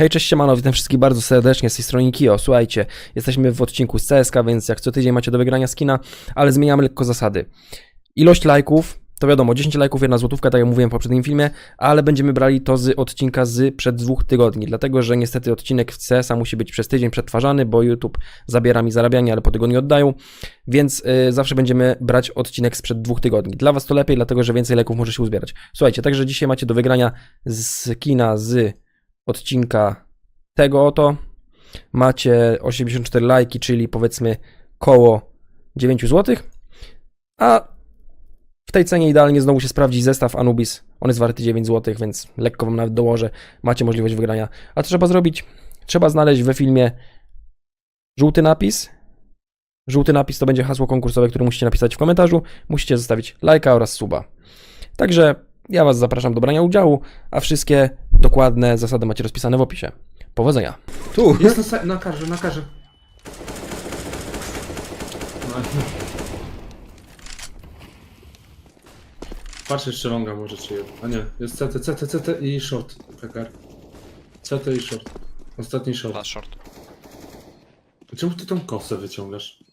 Hej, cześć, siemano, witam wszystkich bardzo serdecznie z tej strony Kio. Słuchajcie, jesteśmy w odcinku z CSK, więc jak co tydzień macie do wygrania skina, ale zmieniamy lekko zasady. Ilość lajków, to wiadomo, 10 lajków, jedna złotówka, tak jak mówiłem w poprzednim filmie, ale będziemy brali to z odcinka z przed dwóch tygodni, dlatego że niestety odcinek w CS-a musi być przez tydzień przetwarzany, bo YouTube zabiera mi zarabianie, ale po tygodniu oddają, więc y, zawsze będziemy brać odcinek sprzed dwóch tygodni. Dla Was to lepiej, dlatego że więcej lajków może się uzbierać. Słuchajcie, także dzisiaj macie do wygrania skina z odcinka tego oto. Macie 84 lajki, czyli powiedzmy koło 9 zł. A w tej cenie idealnie znowu się sprawdzi zestaw Anubis. On jest warty 9 zł, więc lekko wam nawet dołożę. Macie możliwość wygrania. A trzeba zrobić? Trzeba znaleźć we filmie żółty napis. Żółty napis to będzie hasło konkursowe, które musicie napisać w komentarzu. Musicie zostawić lajka oraz suba. Także ja Was zapraszam do brania udziału, a wszystkie dokładne zasady macie rozpisane w opisie. Powodzenia. Tu. Jest na, na karze, na karze. Patrz jeszcze longa może czy jedno. A nie, jest CT, CT, CT i short. Pekar. CT i short. Ostatni short. Last short. Czemu ty tą kosę wyciągasz?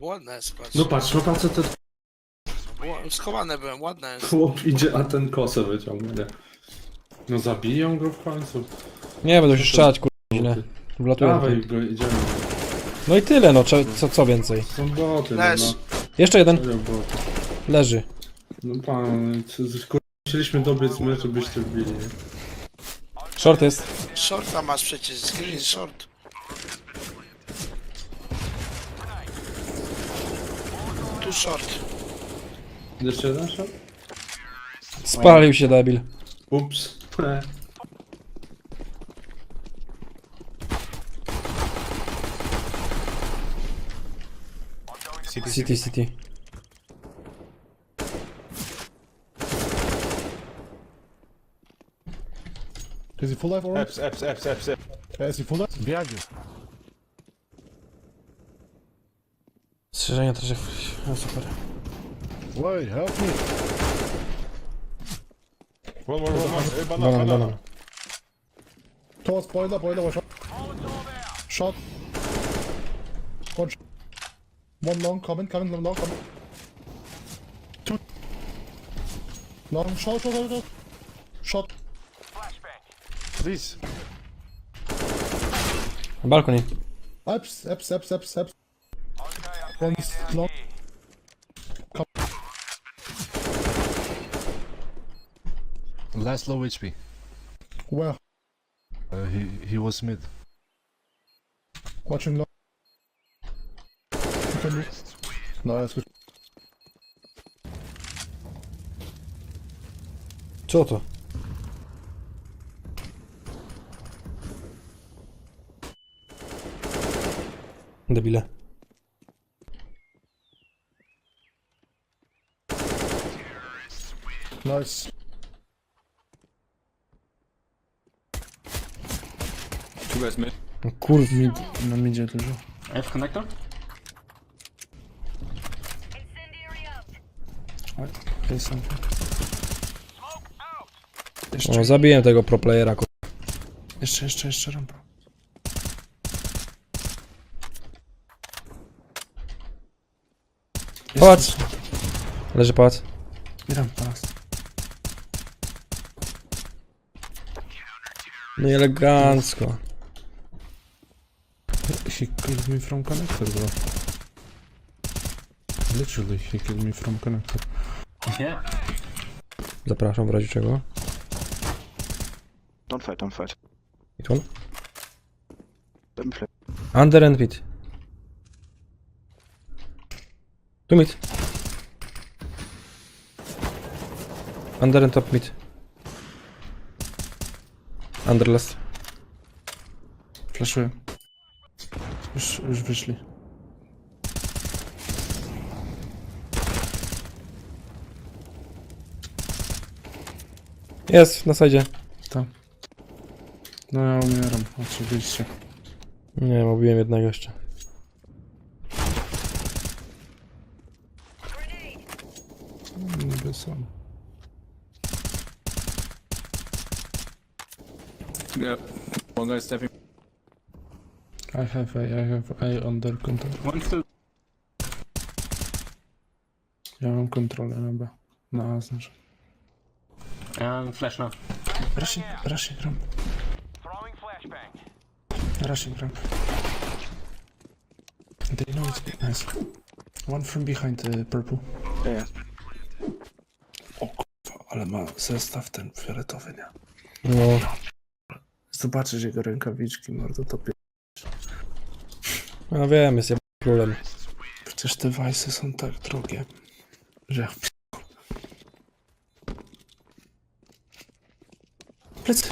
Ładna jest, patrz. No patrz, no patrz co ten Ła- Schowany byłem, ładna jest. chłop idzie, a ten kosę wyciąga, nie? No zabiją go w końcu. Nie, będą się strzelać, kur... źle. Wlatują. Dawaj go, idziemy. No i tyle, no, cze- co, co więcej. Są boty, no, Leż. no. Jeszcze jeden Serio boty. leży. No pan, kur- musieliśmy dobiec my, żebyście wbili? Short jest. Shorta masz przecież, screen short. Tu short. Jeszcze shot? Spalił się debil. Ups. City, city. Is he full life already? Eps, eps, eps, eps, eps. Yeah, is he full life? Behind you. Strzeżenia też. No super. Wait, help me. One more, one more. Hey, banana, Banan, banana. banan. Towards boiler, boiler, one shot. Shot. One shot. One long, coming, coming, long, coming. Two. Long, shot, shot, shot, shot. Shot. Please. Na balkonie. Eps, eps, eps, eps, eps. One long. Last low HP. Where? Uh, he he was mid. Watching. Can you? Nice, good. Co to? Debile. Nice. Two guys mid. Kurw. Mid, na midzie dużo. F connector? O, zabiłem tego pro playera. kur- Jeszcze, jeszcze, jeszcze rampa. Pałac. Leży pałac. I rampa. No i elegancko. He killed me from connector, bro. Literally, he killed me from connector. Zapraszam w razie czego. Don't fight, don't fight. I tu on? Let me play. Under and mid. Tu mid. Under and top mid. Under last. Flashuję. Już, już wyszli. Jest, na sajdzie. No ja umieram, oczywiście. Nie wiem, obiłem jednego jeszcze. Niby są. Yeah. One guy stepping. I have A, I have A under control. One still. Ja mam kontrolę na B. Na A znaczy. Um, flash now. Rushing, rushing ramp. Rushing ramp. They know it's nice. One from behind the purple. Yeah. O kurwa, ale ma zestaw ten fioletowy, nie? No, Zobaczysz jego rękawiczki, mordo, to pie... ja wiem, jest królem. Przecież te wajsy są tak drogie, że ja Plecy.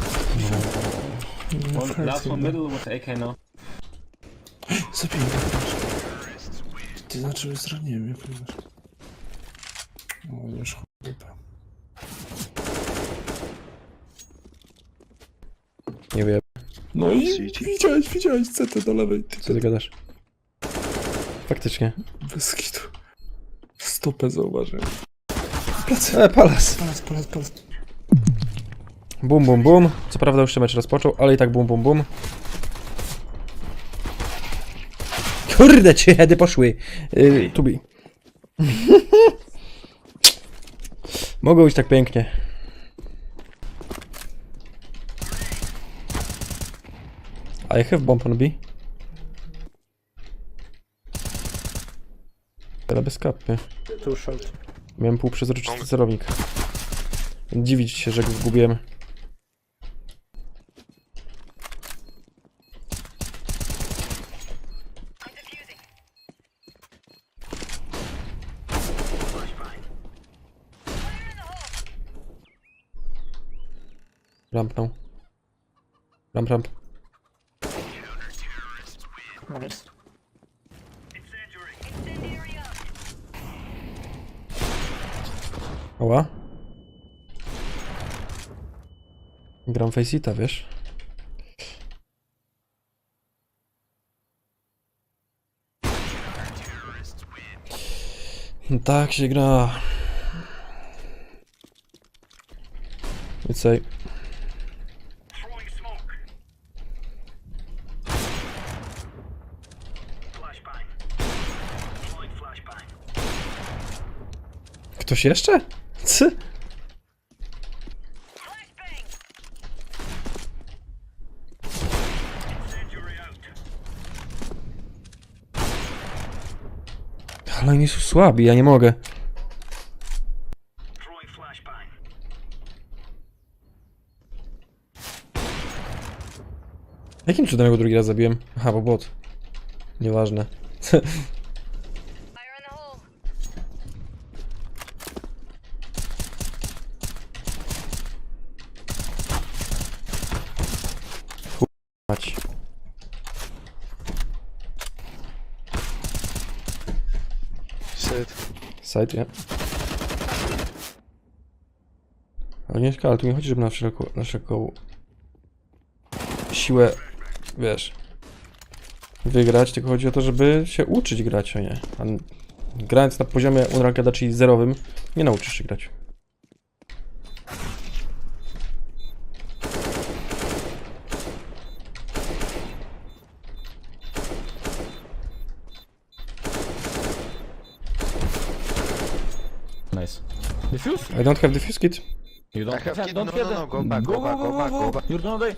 No, One, last one middle with AK now. Zabiję go. Ty znaczy zraniłem jakiegoś. O, już chyba. Nie wiem, No i widziałeś, widziałeś CT do lewej. Ty, co ty gadasz. Faktycznie. bez kitu. Stopę zauważyłem. Plecy. E, palas. Palec, palec, palec. Bum, bum, bum. Co prawda już się mecz rozpoczął, ale i tak bum, bum, bum. Kurde, hedy poszły. Yy, tubi. Mogło być tak pięknie. I have bomb on B. Ale bez kapy. Too short. Miałem półprzezroczysty celownik. Dziwić się, że go zgubiłem. Rampnął. Ramp, ramp. Nice. Oła. Gram Faceita, wiesz? Tak się gra. A... Ktoś jeszcze? Cy? Ale oni są słabi, ja nie mogę. Jakim cudem go drugi raz zabiłem? Aha, bo bot. Nieważne. Sit. Side, ja. Nie, ale tu nie chodzi, żeby na wszelką, na wszelką siłę, wiesz, wygrać, tylko chodzi o to, żeby się uczyć grać, a nie. A grając na poziomie Unrankeda, czyli zerowym, nie nauczysz się grać. Nice. Diffuse? I don't have defuse kit. You I don't have have kid. No, no, no, go back, go back, go back, go back. You're gonna die.